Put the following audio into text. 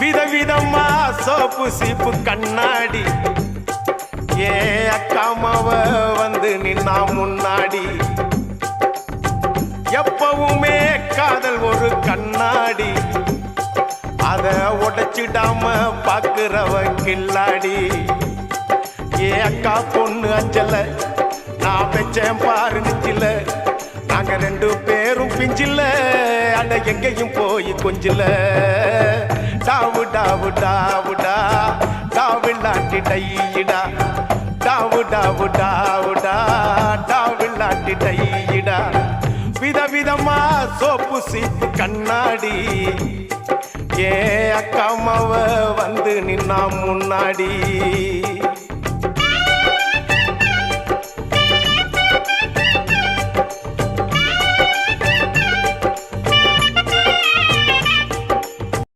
விதவிதமா சோப்பு சீப்பு கண்ணாடி. ஏ அக்காமாவ வந்து நின்னா முன்னாடி. எப்பவுமே காதல் ஒரு கண்ணாடி. அத உடைச்சிடாம பாக்குறவ கில்லாடி. ஏ அக்கா பொண்ணு அஞ்சல நான் வச்சேன் பாருங்க நாங்க ரெண்டு பேரும் மேல எங்கேயும் போய் கொஞ்சில. டாவு டாவு டாவுடா டாவில்லாட்டி டையிடா. டாவு டாவு டாவுடா டாவில்லாட்டி டையிடா. விதவிதமா சோப்பு சீப்பு கண்ணாடி. ஏ அக்காமாவ வந்து நின்னா முன்னாடி.